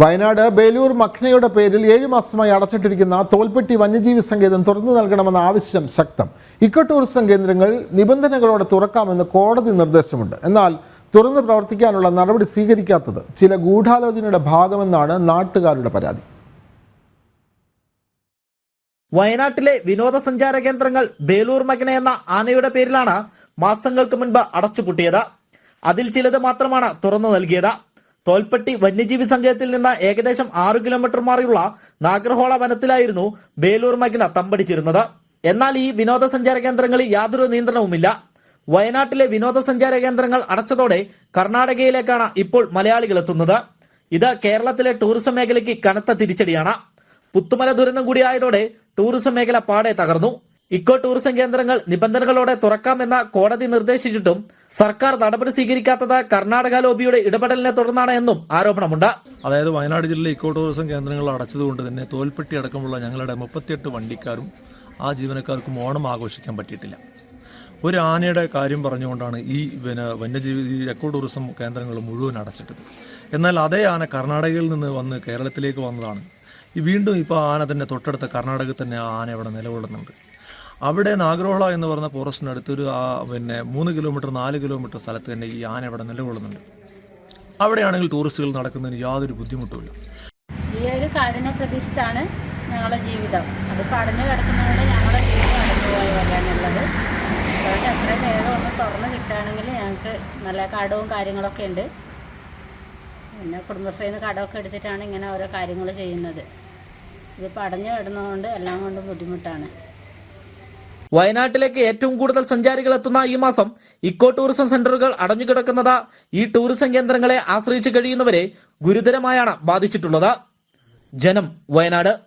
വയനാട് ബേലൂർ മഖ്നയുടെ പേരിൽ ഏഴ് മാസമായി അടച്ചിട്ടിരിക്കുന്ന തോൽപ്പെട്ടി വന്യജീവി സങ്കേതം തുറന്നു നൽകണമെന്ന ആവശ്യം ശക്തം. ഇക്കോ ടൂറിസം കേന്ദ്രങ്ങൾ നിബന്ധനകളോടെ തുറക്കാമെന്ന് കോടതി നിർദ്ദേശമുണ്ട്. എന്നാൽ തുറന്നു പ്രവർത്തിക്കാനുള്ള നടപടി സ്വീകരിക്കാത്തത് ചില ഗൂഢാലോചനയുടെ ഭാഗമെന്നാണ് നാട്ടുകാരുടെ പരാതി. വയനാട്ടിലെ വിനോദസഞ്ചാര കേന്ദ്രങ്ങൾ ബേലൂർ മഗ്ന എന്ന ആനയുടെ പേരിലാണ് മാസങ്ങൾക്ക് മുൻപ് അടച്ചുപൂട്ടിയത്. അതിൽ ചിലത് മാത്രമാണ് തുറന്നു നൽകിയത്. തോൽപ്പെട്ടി വന്യജീവി സങ്കേതത്തിൽ നിന്ന് ഏകദേശം ആറു കിലോമീറ്റർ മാറിയുള്ള നാഗർഹോള വനത്തിലായിരുന്നു ബേലൂർ മകിന തമ്പടിച്ചിരുന്നത്. എന്നാൽ ഈ വിനോദസഞ്ചാര കേന്ദ്രങ്ങളിൽ യാതൊരു നിയന്ത്രണവുമില്ല. വയനാട്ടിലെ വിനോദസഞ്ചാര കേന്ദ്രങ്ങൾ അടച്ചതോടെ കർണാടകയിലേക്കാണ് ഇപ്പോൾ മലയാളികൾ എത്തുന്നത്. ഇത് കേരളത്തിലെ ടൂറിസം മേഖലയ്ക്ക് കനത്ത തിരിച്ചടിയാണ്. പുത്തുമല ദുരന്തം കൂടിയായതോടെ ടൂറിസം മേഖല പാടെ തകർന്നു. ഇക്കോ ടൂറിസം കേന്ദ്രങ്ങൾ നിബന്ധനകളോടെ തുറക്കാമെന്ന കോടതി നിർദ്ദേശിച്ചിട്ടും സർക്കാർ നടപടി സ്വീകരിക്കാത്തത് കർണാടക ലോബിയുടെ ഇടപെടലിനെ തുടർന്നാണ് എന്നും ആരോപണമുണ്ട്. അതായത് വയനാട് ജില്ലയിലെ ഇക്കോ ടൂറിസം കേന്ദ്രങ്ങൾ അടച്ചതുകൊണ്ട് തന്നെ തോൽപ്പെട്ടി അടക്കമുള്ള ഞങ്ങളുടെ മുപ്പത്തിയെട്ട് വണ്ടിക്കാരും ആ ജീവനക്കാർക്കും ഓണം ആഘോഷിക്കാൻ പറ്റിയിട്ടില്ല. ഒരു ആനയുടെ കാര്യം പറഞ്ഞുകൊണ്ടാണ് ഈ പിന്നെ വന്യജീവി എക്കോ ടൂറിസം കേന്ദ്രങ്ങൾ മുഴുവൻ അടച്ചിട്ടത്. എന്നാൽ അതേ ആന കർണാടകയിൽ നിന്ന് വന്ന് കേരളത്തിലേക്ക് വന്നതാണ്. ഈ വീണ്ടും ഇപ്പോൾ ആന തന്നെ തൊട്ടടുത്ത കർണാടകത്തിൽ തന്നെ ആ ആന ഇവിടെ നിലകൊള്ളുന്നുണ്ട്. അവിടെ നാഗ്രോഹള എന്ന് പറഞ്ഞ ഫോറസ്റ്റിനടുത്തൊരു ആ പിന്നെ മൂന്ന് കിലോമീറ്റർ നാല് കിലോമീറ്റർ സ്ഥലത്ത് തന്നെ ഈ ആന ഇവിടെ നിലകൊള്ളുന്നുണ്ട്. അവിടെയാണെങ്കിൽ ടൂറിസ്റ്റുകൾ നടക്കുന്നതിന് യാതൊരു ബുദ്ധിമുട്ടുമില്ല ഈ ഒരു കാടിനെ പ്രതീക്ഷിച്ചാണ് ഞങ്ങളുടെ ജീവിതം. അത് കടഞ്ഞു കിടക്കുന്നതുകൊണ്ട് ഞങ്ങളുടെ ജീവിതം അനുഭവമായി വരാനുള്ളത്. അതുകൊണ്ട് എത്രയും വേഗം ഒന്ന് തുറന്ന് കിട്ടുകയാണെങ്കിൽ ഞങ്ങൾക്ക് നല്ല കടവും കാര്യങ്ങളൊക്കെ ഉണ്ട്. പിന്നെ കുടുംബശ്രീയിൽ നിന്ന് കടമൊക്കെ എടുത്തിട്ടാണ് ഇങ്ങനെ ഓരോ കാര്യങ്ങൾ ചെയ്യുന്നത്. ഇത് അടഞ്ഞു കിടന്നതുകൊണ്ട് എല്ലാം കൊണ്ടും ബുദ്ധിമുട്ടാണ്. വയനാട്ടിലേക്ക് ഏറ്റവും കൂടുതൽ സഞ്ചാരികൾ എത്തുന്ന ഈ മാസം ഇക്കോ ടൂറിസം സെന്ററുകൾ അടഞ്ഞുകിടക്കുന്നത് ഈ ടൂറിസം കേന്ദ്രങ്ങളെ ആശ്രയിച്ചു കഴിയുന്നവരെ ഗുരുതരമായാണ് ബാധിച്ചിട്ടുള്ളത്. ജനം വയനാട്.